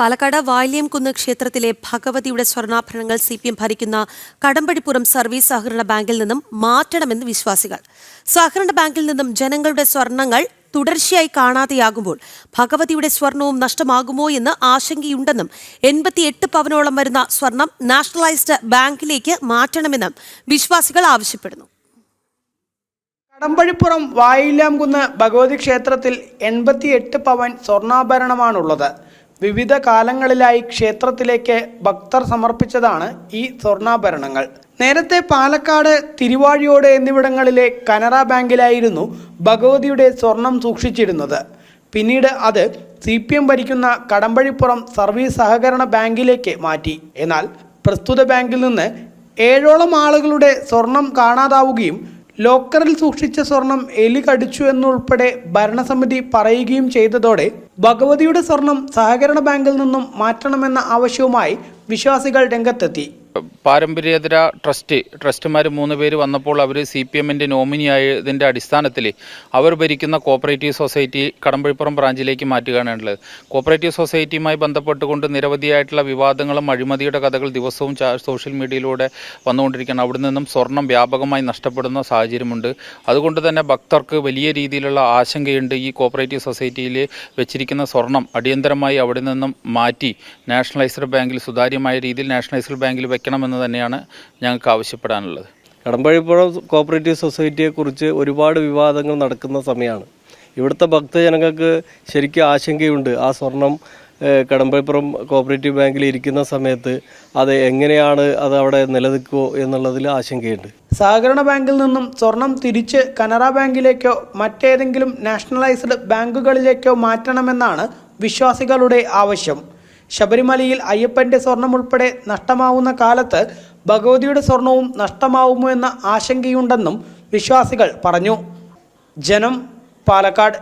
പാലക്കാട് വാല്യംകുന്ന് ക്ഷേത്രത്തിലെ ഭഗവതിയുടെ സ്വർണാഭരണങ്ങൾ C P M ഭരിക്കുന്ന കടമ്പഴിപ്പുറം സർവീസ് സഹകരണ ബാങ്കിൽ നിന്നും മാറ്റണമെന്ന് വിശ്വാസികൾ. സഹകരണ ബാങ്കിൽ നിന്നും ജനങ്ങളുടെ സ്വർണങ്ങൾ തുടർച്ചയായി കാണാതെയാകുമ്പോൾ ഭഗവതിയുടെ സ്വർണവും നഷ്ടമാകുമോ എന്ന് ആശങ്കയുണ്ടെന്നും എൺപത്തിയെട്ട് പവനോളം വരുന്ന സ്വർണം നാഷണലൈസ്ഡ് ബാങ്കിലേക്ക് മാറ്റണമെന്നും വിശ്വാസികൾ ആവശ്യപ്പെടുന്നു. കടമ്പഴിപ്പുറം വായിലാംകുന്ന് ഭഗവതി ക്ഷേത്രത്തിൽ എൺപത്തിയെട്ട് പവൻ സ്വർണാഭരണമാണുള്ളത്. വിവിധ കാലങ്ങളിലായി ക്ഷേത്രത്തിലേക്ക് ഭക്തർ സമർപ്പിച്ചതാണ് ഈ സ്വർണാഭരണങ്ങൾ. നേരത്തെ പാലക്കാട് തിരുവാഴിയോട് എന്നിവിടങ്ങളിലെ കനറ ബാങ്കിലായിരുന്നു ഭഗവതിയുടെ സ്വർണം സൂക്ഷിച്ചിരുന്നത്. പിന്നീട് അത് സി പി എം ഭരിക്കുന്ന കടമ്പഴിപ്പുറം സർവീസ് സഹകരണ ബാങ്കിലേക്ക് മാറ്റി. എന്നാൽ പ്രസ്തുത ബാങ്കിൽ നിന്ന് ഏഴോളം ആളുകളുടെ സ്വർണം കാണാതാവുകയും ലോക്കറിൽ സൂക്ഷിച്ച സ്വർണം എലി കടിച്ചു എന്നുൾപ്പെടെ ഭരണസമിതി പറയുകയും ചെയ്തതോടെ ഭഗവതിയുടെ സ്വർണം സഹകരണ ബാങ്കിൽ നിന്നും മാറ്റണമെന്ന ആവശ്യവുമായി വിശ്വാസികൾ രംഗത്തെത്തി. പാരമ്പര്യേതര ട്രസ്റ്റ് ട്രസ്റ്റുമാർ മൂന്ന് പേര് വന്നപ്പോൾ അവർ സി പി എമ്മിന്റെ നോമിനിയായതിന്റെ അടിസ്ഥാനത്തിൽ അവർ ഭരിക്കുന്ന കോപ്പറേറ്റീവ് സൊസൈറ്റി കടമ്പഴിപ്പുറം ബ്രാഞ്ചിലേക്ക് മാറ്റുകയാണ് ഉള്ളത്. കോപ്പറേറ്റീവ് സൊസൈറ്റിയുമായി ബന്ധപ്പെട്ടുകൊണ്ട് നിരവധിയായിട്ടുള്ള വിവാദങ്ങളും അഴിമതിയുടെ കഥകൾ ദിവസവും സോഷ്യൽ മീഡിയയിലൂടെ വന്നുകൊണ്ടിരിക്കുകയാണ്. അവിടെ നിന്നും സ്വർണം വ്യാപകമായി നഷ്ടപ്പെടുന്ന സാഹചര്യമുണ്ട്. അതുകൊണ്ട് തന്നെ ഭക്തർക്ക് വലിയ രീതിയിലുള്ള ആശങ്കയുണ്ട് ഈ കോപ്പറേറ്റീവ് സൊസൈറ്റിയിൽ വെച്ചിരിക്കുന്ന സ്വർണം അടിയന്തരമായി അവിടെ നിന്നും മാറ്റി നാഷണലൈസ്ഡ് ബാങ്കിൽ സുതാര്യമായ രീതിയിൽ നാഷണലൈസ്ഡ് ബാങ്കിൽ വെക്കണമെന്ന് തന്നെയാണ് ഞങ്ങൾക്ക് ആവശ്യപ്പെടാനുള്ളത്. കടമ്പഴിപ്പുഴ കോപ്പറേറ്റീവ് സൊസൈറ്റിയെക്കുറിച്ച് ഒരുപാട് വിവാദങ്ങൾ നടക്കുന്ന സമയമാണ് ഇവിടുത്തെ ഭക്തജനങ്ങൾക്ക് ശരിക്കും ആശങ്കയുണ്ട്. ആ സ്വർണം കടമ്പഴിപ്പുറം കോപ്പറേറ്റീവ് ബാങ്കിൽ ഇരിക്കുന്ന സമയത്ത് അത് എങ്ങനെയാണ് അത് അവിടെ നിലനിൽക്കുമോ എന്നുള്ളതിൽ ആശങ്കയുണ്ട്. സഹകരണ ബാങ്കിൽ നിന്നും സ്വർണം തിരിച്ച് കനറ ബാങ്കിലേക്കോ മറ്റേതെങ്കിലും നാഷണലൈസ്ഡ് ബാങ്കുകളിലേക്കോ മാറ്റണമെന്നാണ് വിശ്വാസികളുടെ ആവശ്യം. ശബരിമലയിൽ അയ്യപ്പന്റെ സ്വർണം ഉൾപ്പെടെ നഷ്ടമാവുന്ന കാലത്ത് ഭഗവതിയുടെ സ്വർണവും നഷ്ടമാവുമോ എന്ന ആശങ്കയുണ്ടെന്നും വിശ്വാസികൾ പറഞ്ഞു. ജനം പാലക്കാട്.